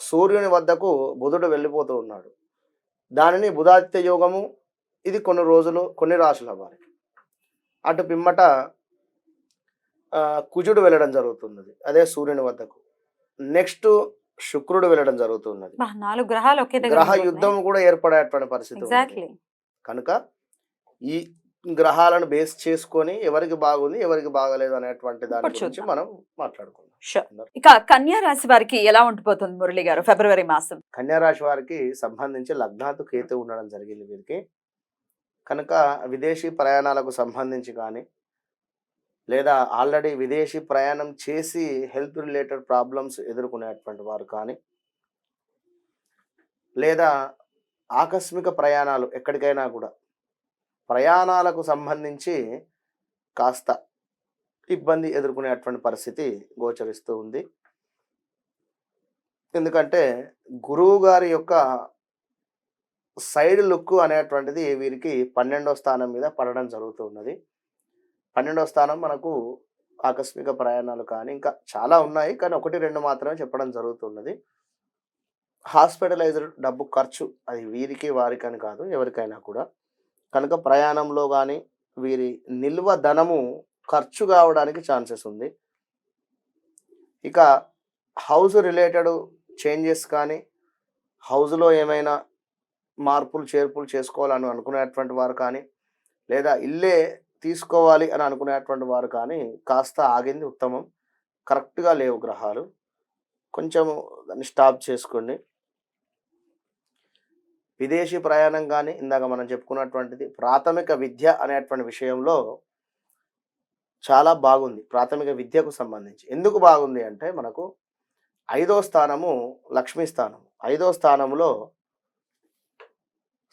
సూర్యుని వద్దకు బుధుడు వెళ్ళిపోతూ ఉన్నాడు. దానిని బుధాదిత్య యోగము ఇది కొన్ని రోజులు కొన్ని రాశుల వారికి. అటు పిమ్మట కుజుడు వెళ్ళడం జరుగుతున్నది అదే సూర్యుని వద్దకు. నెక్స్ట్ శుక్రుడు వెళ్ళడం జరుగుతున్నది. నాలుగు గ్రహాలు ఒకే గ్రహ యుద్ధం కూడా ఏర్పడేటువంటి పరిస్థితి కనుక ఈ గ్రహాలను బేస్ చేసుకొని ఎవరికి బాగుంది ఎవరికి బాగలేదు అనేటువంటి దాని గురించి. మనం మాట్లాడుకుందాం. ఇక కన్యా రాశి వారికి ఎలా ఉండిపోతుంది మురళి గారు ఫిబ్రవరి మాసం? కన్యా రాశి వారికి సంబంధించి లగ్నాతు కేతు ఉండడం జరిగింది వీరికి. కనుక విదేశీ ప్రయాణాలకు సంబంధించి కానీ లేదా ఆల్రెడీ విదేశీ ప్రయాణం చేసి హెల్త్ రిలేటెడ్ ప్రాబ్లమ్స్ ఎదుర్కొనేటువంటి వారు కానీ లేదా ఆకస్మిక ప్రయాణాలు ఎక్కడికైనా కూడా ప్రయాణాలకు సంబంధించి కాస్త ఇబ్బంది ఎదుర్కొనేటువంటి పరిస్థితి గోచరిస్తూ ఉంది. ఎందుకంటే గురువు గారి యొక్క సైడ్ లుక్ అనేటువంటిది వీరికి పన్నెండో స్థానం మీద పడడం జరుగుతూ ఉన్నది. పన్నెండో స్థానం మనకు ఆకస్మిక ప్రయాణాలు కానీ ఇంకా చాలా ఉన్నాయి. కానీ ఒకటి రెండు మాత్రమే చెప్పడం జరుగుతున్నది హాస్పిటలైజ్డ్ డబ్బు ఖర్చు అది వీరికి వారికని కాదు ఎవరికైనా కూడా. కనుక ప్రయాణంలో కానీ వీరి నిల్వ ధనము ఖర్చు కావడానికి ఛాన్సెస్ ఉంది. ఇక హౌస్ రిలేటెడ్ చేంజెస్ కానీ హౌస్లో ఏమైనా మార్పులు చేర్పులు చేసుకోవాలని అనుకునేటువంటి వారు కానీ లేదా ఇల్లే తీసుకోవాలి అని అనుకునేటువంటి వారు కానీ కాస్త ఆగింది ఉత్తమం. కరెక్ట్గా లేవు గ్రహాలు. కొంచెం దాన్ని స్టాప్ చేసుకోండి. విదేశీ ప్రయాణం కానీ ఇందాక మనం చెప్పుకున్నటువంటిది ప్రాథమిక విద్య అనేటువంటి విషయంలో చాలా బాగుంది. ప్రాథమిక విద్యకు సంబంధించి. ఎందుకు బాగుంది అంటే మనకు ఐదో స్థానము లక్ష్మీ స్థానం. ఐదో స్థానంలో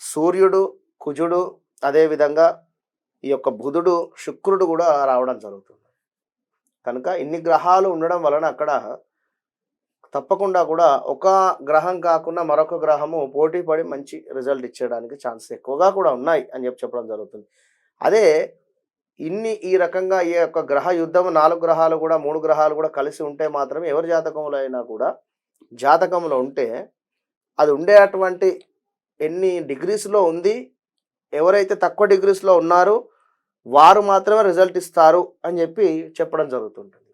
సూర్యుడు కుజుడు అదేవిధంగా ఈ యొక్క బుధుడు శుక్రుడు కూడా రావడం జరుగుతుంది. కనుక ఇన్ని గ్రహాలు ఉండడం వలన అక్కడ తప్పకుండా కూడా ఒక గ్రహం కాకుండా మరొక గ్రహము పోటీ పడి మంచి రిజల్ట్ ఇచ్చేయడానికి ఛాన్సెస్ ఎక్కువగా కూడా ఉన్నాయి అని చెప్పి చెప్పడం జరుగుతుంది. అదే ఇన్ని ఈ రకంగా ఈ యొక్క గ్రహ యుద్ధం నాలుగు గ్రహాలు కూడా మూడు గ్రహాలు కూడా కలిసి ఉంటే మాత్రమే ఎవరి జాతకంలో అయినా కూడా జాతకంలో ఉంటే అది ఉండేటువంటి ఎన్ని డిగ్రీస్లో ఉంది ఎవరైతే తక్కువ డిగ్రీస్లో ఉన్నారో వారు మాత్రమే రిజల్ట్ ఇస్తారు అని చెప్పి చెప్పడం జరుగుతుంటుంది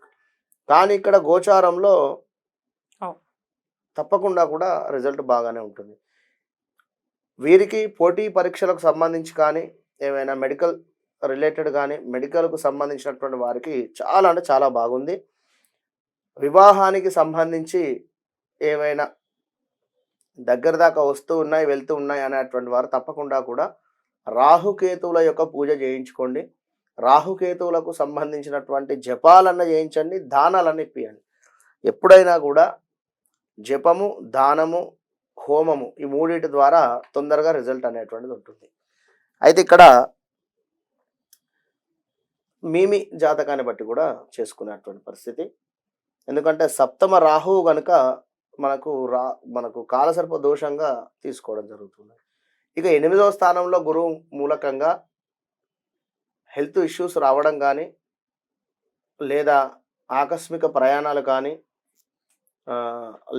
కానీ ఇక్కడ గోచారంలో. తప్పకుండా కూడా రిజల్ట్ బాగానే ఉంటుంది వీరికి పోటీ పరీక్షలకు సంబంధించి కానీ ఏమైనా మెడికల్ రిలేటెడ్ కానీ మెడికల్కు సంబంధించినటువంటి వారికి చాలా అంటే చాలా బాగుంది. వివాహానికి సంబంధించి ఏమైనా దగ్గర దాకా వస్తూ ఉన్నాయి వెళ్తూ ఉన్నాయి అనేటువంటి వారు తప్పకుండా కూడా రాహుకేతువుల యొక్క పూజ చేయించుకోండి. రాహుకేతువులకు సంబంధించినటువంటి జపాలన్న చేయించండి దానాలన్న ఇప్పియండి. ఎప్పుడైనా కూడా జపము దానము హోమము ఈ మూడింటి ద్వారా తొందరగా రిజల్ట్ అనేటువంటిది ఉంటుంది. అయితే ఇక్కడ మీమి జాతకాన్ని బట్టి కూడా చేసుకునేటువంటి పరిస్థితి. ఎందుకంటే సప్తమ రాహువు గనుక మనకు రా మనకు కాలసర్ప దోషంగా తీసుకోవడం జరుగుతుంది. ఇక ఎనిమిదవ స్థానంలో గురువు మూలకంగా హెల్త్ ఇష్యూస్ రావడం కానీ లేదా ఆకస్మిక ప్రయాణాలు కానీ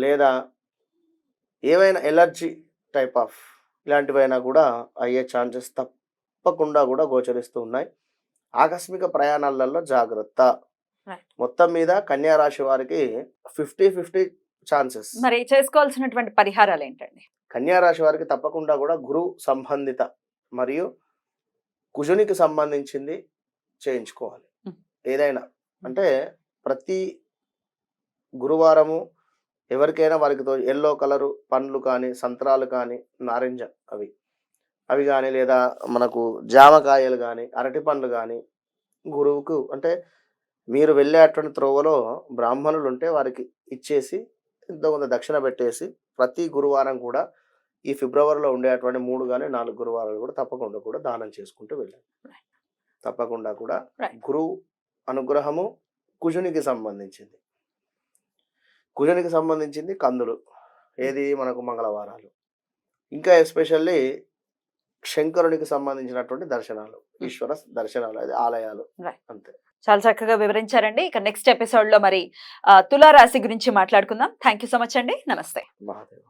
లేదా ఏవైనా ఎలర్జీ టైప్ ఆఫ్ ఇలాంటివైనా కూడా అయ్యే ఛాన్సెస్ తప్పకుండా కూడా గోచరిస్తూ ఉన్నాయి. ఆకస్మిక ప్రయాణాలలో జాగ్రత్త. మొత్తం మీద కన్యా రాశి వారికి ఫిఫ్టీ ఫిఫ్టీ ఛాన్సెస్. మరి చేసుకోవాల్సినటువంటి పరిహారాలు ఏంటండి? కన్యా రాశి వారికి తప్పకుండా కూడా గురు సంబంధిత మరియు కుజునికి సంబంధించింది చేయించుకోవాలి. ఏదైనా అంటే ప్రతి గురువారము ఎవరికైనా వారికి ఎల్లో కలరు పండ్లు కానీ సంత్రాలు కానీ నారింజ అవి అవి కానీ లేదా మనకు జామకాయలు కానీ అరటి పండ్లు కానీ గురువుకు అంటే మీరు వెళ్ళేటువంటి త్రోవలో బ్రాహ్మణులు ఉంటే వారికి ఇచ్చేసి ఎంతో కొంత దక్షిణ పెట్టేసి ప్రతి గురువారం కూడా ఈ ఫిబ్రవరిలో ఉండేటువంటి మూడు కానీ నాలుగు గురువారాలు కూడా తప్పకుండా కూడా దానం చేసుకుంటూ వెళ్ళండి Right. తప్పకుండా కూడా. గురువు అనుగ్రహము కుజునికి సంబంధించింది కుజునికి సంబంధించింది కందులు ఏది మనకు మంగళవారాలు ఇంకా ఎస్పెషల్లీ శంకరునికి సంబంధించినటువంటి దర్శనాలు ఈశ్వర దర్శనాలు అది ఆలయాలు. అంతే. చాలా చక్కగా వివరించారండి. ఇక నెక్స్ట్ ఎపిసోడ్లో మరి తులారాశి గురించి మాట్లాడుకుందాం. థ్యాంక్ యూ సో మచ్ అండి. నమస్తే. మహాదేవ్.